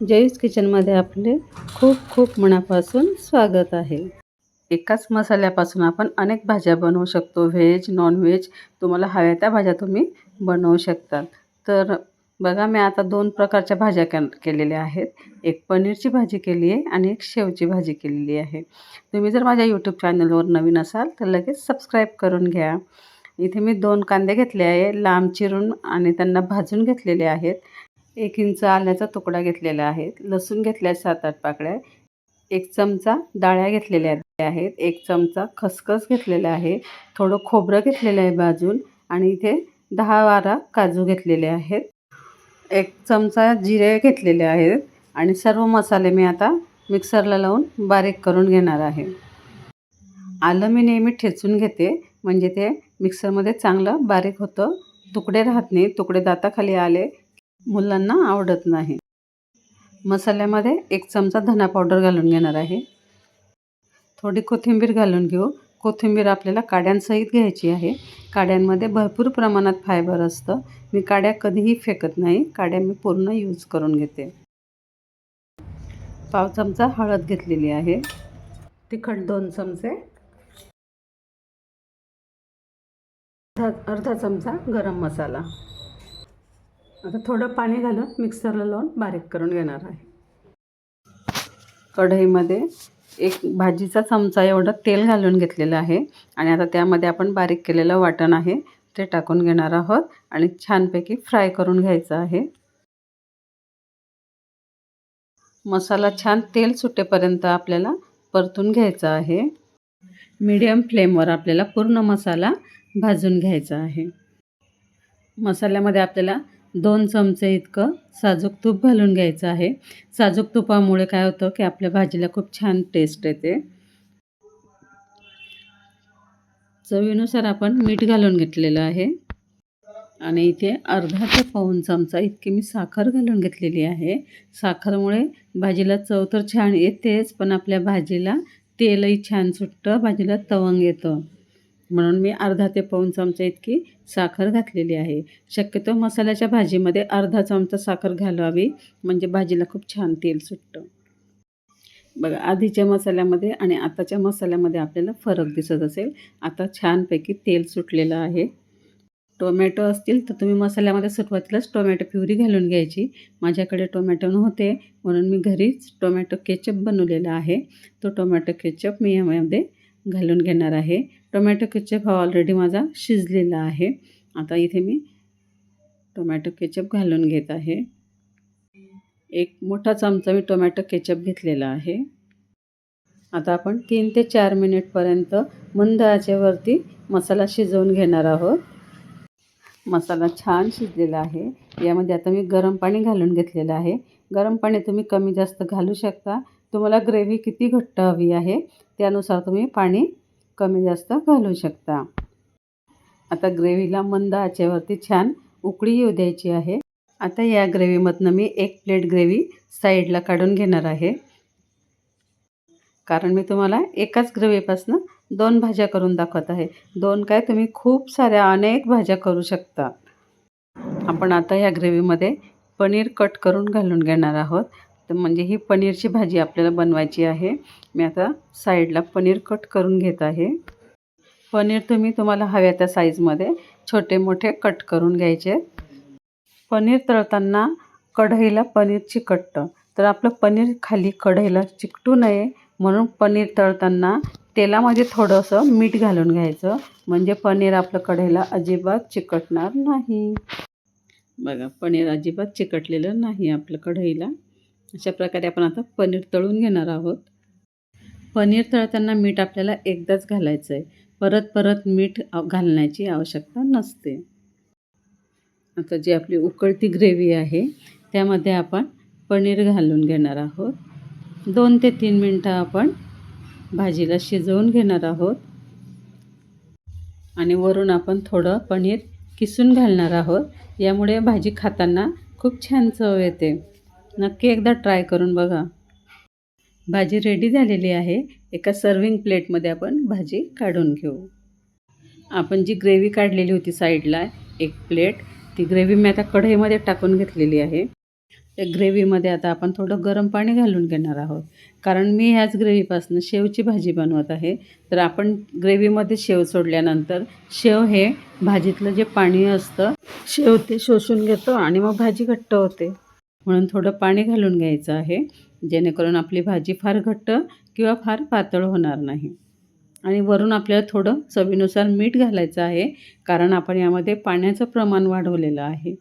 जयूस किचनमध्ये आपले खूप खूप मनापासून स्वागत आहे. एकाच मसाल्यापासून आपण अनेक भाज्या बनवू शकतो. व्हेज नॉनव्हेज तुम्हाला हव्या त्या भाज्या तुम्ही बनवू शकतात. तर बघा मी आता दोन प्रकारच्या भाज्या के केलेल्या आहेत. एक पनीरची भाजी केली आहे आणि एक शेवची भाजी केलेली आहे. तुम्ही जर माझ्या यूट्यूब चॅनलवर नवीन असाल तर लगेच सबस्क्राईब करून घ्या. इथे मी दोन कांदे घेतले आहे लांब चिरून आणि त्यांना भाजून घेतलेले आहेत. एक इंच आल्याचा तुकडा घेतलेला आहे. लसूण घेतल्या सात आठ पाकळ्या. एक चमचा डाळ्या घेतलेल्या आहेत. एक चमचा खसखस घेतलेला आहे. थोडं खोबरं घेतलेलं आहे भाजून आणि इथे दहा बारा काजू घेतलेले आहेत. एक चमचा जिरे घेतलेले आहेत आणि सर्व मसाले मी आता मिक्सरला लावून बारीक करून घेणार आहे. आलं मी नेहमी ठेचून घेते म्हणजे ते मिक्सरमध्ये चांगलं बारीक होतं. तुकडे राहत नाही. तुकडे दाताखाली आले मुलांना आवडत नाही. मसाल्यामध्ये एक चमचा धना पावडर घालून घेणार आहे. थोडी कोथिंबीर घालून घेऊ. कोथिंबीर आपल्याला काड्यांसहित घ्यायची आहे. काड्यांमध्ये भरपूर प्रमाणात फायबर असतं. मी काड्या कधीही फेकत नाही. काड्या मी पूर्ण यूज करून घेते. पाव चमचा हळद घेतलेली आहे. तिखट दोन चमचे. अर्धा अर्धा चमचा गरम मसाला. आता थोडं पाणी घालून मिक्सरला लावून बारीक करून घेणार आहे. कढईमध्ये एक भाजीचा चमचा एवढं तेल घालून घेतलेलं आहे आणि आता त्यामध्ये आपण बारीक केलेलं वाटण आहे ते टाकून घेणार आहोत आणि छानपैकी फ्राय करून घ्यायचं आहे. मसाला छान तेल सुटेपर्यंत आपल्याला परतून घ्यायचा आहे. मीडियम फ्लेमवर आपल्याला पूर्ण मसाला भाजून घ्यायचा आहे. मसाल्यामध्ये आपल्याला दोन चमचे इतकं साजूक तूप घालून घ्यायचं आहे. साजूक तुपामुळे काय होतं की आपल्या भाजीला खूप छान टेस्ट येते. चवीनुसार आपण मीठ घालून घेतलेलं आहे. आणि इथे अर्धा ते पाऊन चमचा इतकी मी साखर घालून घेतलेली आहे. साखरमुळे भाजीला चव तर छान येतेच पण आपल्या भाजीला तेलही छान सुटतं भाजीला तवंग येतं. म्हणून मी अर्धा ते पाऊण चमचा इतकी साखर घातलेली आहे. शक्यतो मसाल्याच्या भाजीमध्ये अर्धा चमचा साखर घालावी म्हणजे भाजीला खूप छान तेल सुटतं. बघा आधीच्या मसाल्यामध्ये आणि आताच्या मसाल्यामध्ये आपल्याला फरक दिसत असेल. आता छानपैकी तेल सुटलेलं आहे. टोमॅटो असतील तर तुम्ही मसाल्यामध्ये सुरुवातीलाच टोमॅटो प्युरी घालून घ्यायची. माझ्याकडे टोमॅटो नव्हते म्हणून मी घरीच टोमॅटो केचप बनवलेला आहे. तो टोमॅटो केचप मी यामध्ये घालून घेणार आहे. टोमॅटो केचप हा ऑलरेडी माझा शिजलेला आहे. आता इथे मी टोमॅटो केचप घालून घेत आहे. एक मोठा चमचा मी टोमॅटो केचप घेतलेला आहे. आता आपण तीन ते चार मिनिटपर्यंत मंद आचेवरती मसाला शिजवून घेणार आहोत. मसाला छान शिजलेला आहे. यामध्ये आता मी गरम पाणी घालून घेतलेलं आहे. गरम पाणी तुम्ही कमी जास्त घालू शकता. तुम्हाला ग्रेव्ही किती घट्ट हवी आहे त्यानुसार तुम्ही पाणी कमी जास्त घालू शकता. आता ग्रेव्हीला मंद आचेवरती छान उकळी येऊ द्यायची आहे. आता या ग्रेव्हीमधनं मी एक प्लेट ग्रेव्ही साईडला काढून घेणार आहे. कारण मी तुम्हाला एकाच ग्रेव्हीपासनं दोन भाज्या करून दाखवत आहे. दोन काय तुम्ही खूप साऱ्या अनेक भाज्या करू शकता. आपण आता या ग्रेव्हीमध्ये पनीर कट करून घालून घेणार आहोत. तर म्हणजे ही पनीरची भाजी आपल्याला बनवायची आहे. मी आता साईडला पनीर कट करून घेत आहे. पनीर तुम्ही तुम्हाला हव्या त्या साईजमध्ये छोटे मोठे कट करून घ्यायचे. पनीर तळताना कढईला पनीर चिकटतं. तर आपलं पनीर खाली कढईला चिकटू नये म्हणून पनीर तळताना तेलामध्ये थोडंसं मीठ घालून घ्यायचं. म्हणजे पनीर आपलं कढईला अजिबात चिकटणार नाही. बघा पनीर अजिबात चिकटलेलं नाही आपलं कढईला. अशा प्रकारे आपण आता पनीर तळून घेणार आहोत. पनीर तळताना मीठ आपल्याला एकदाच घालायचं आहे परत परत मीठ घालण्याची आवश्यकता नसते. आता जी आपली उकळती ग्रेव्ही आहे त्यामध्ये आपण पनीर घालून घेणार आहोत. दोन ते तीन मिनटं आपण भाजीला शिजवून घेणार आहोत. आणि वरून आपण थोडं पनीर किसून घालणार आहोत. यामुळे भाजी खाताना खूप छान चव येते. नक्की एकदा ट्राय करून बघा. भाजी रेडी झालेली आहे. एका सर्विंग प्लेटमध्ये आपण भाजी काढून घेऊ. आपण जी ग्रेव्ही काढलेली होती साईडला एक प्लेट ती ग्रेव्ही मी आता कढईमध्ये टाकून घेतलेली आहे. त्या ग्रेव्हीमध्ये आता आपण थोडं गरम पाणी घालून घेणार आहोत. कारण मी ह्याच ग्रेव्हीपासून शेवची भाजी बनवत आहे. तर आपण ग्रेव्हीमध्ये शेव सोडल्यानंतर शेव हे भाजीतलं जे पाणी असतं शेव ते शोषून घेतो आणि मग भाजी घट्ट होते. म्हणून थोडं पाणी घालून घ्यायचं आहे जेणेकरून आपली भाजी फार घट्ट किंवा फार पातळ होणार नाही. आणि वरून आपल्याला थोडं चवीनुसार मीठ घालायचं आहे कारण आपण यामध्ये पाण्याचं प्रमाण वाढवलेलं आहे.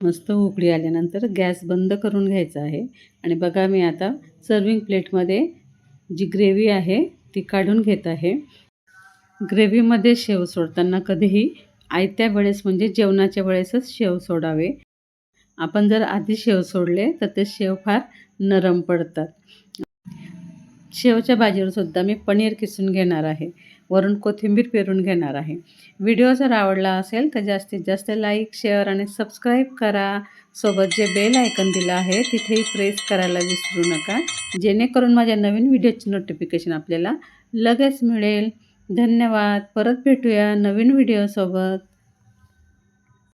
मस्त उकळी आल्यानंतर गॅस बंद करून घ्यायचा आहे. आणि बघा मी आता सर्विंग प्लेटमध्ये जी ग्रेव्ही आहे ती काढून घेत आहे. ग्रेव्हीमध्ये शेव सोडताना कधीही आयत्या वेळेस म्हणजे जेवणाच्या वेळेसच शेव सोडावे. आपण जर आधी शेव सोडले तर ते शेव फार नरम पडतात. शेवच्या भाजीवर सुद्धा मी पनीर किसून घेणार आहे. वरून कोथिंबीर पेरून घेणार आहे. व्हिडिओ जर आवडला असेल तर जास्तीत जास्त लाईक शेअर आणि सबस्क्राईब करा. सोबत जे बेल आयकन दिलं आहे तिथेही प्रेस करायला विसरू नका. जेणेकरून माझ्या नवीन व्हिडिओची नोटिफिकेशन आपल्याला लगेच मिळेल. धन्यवाद. परत भेटूया नवीन व्हिडिओसोबत.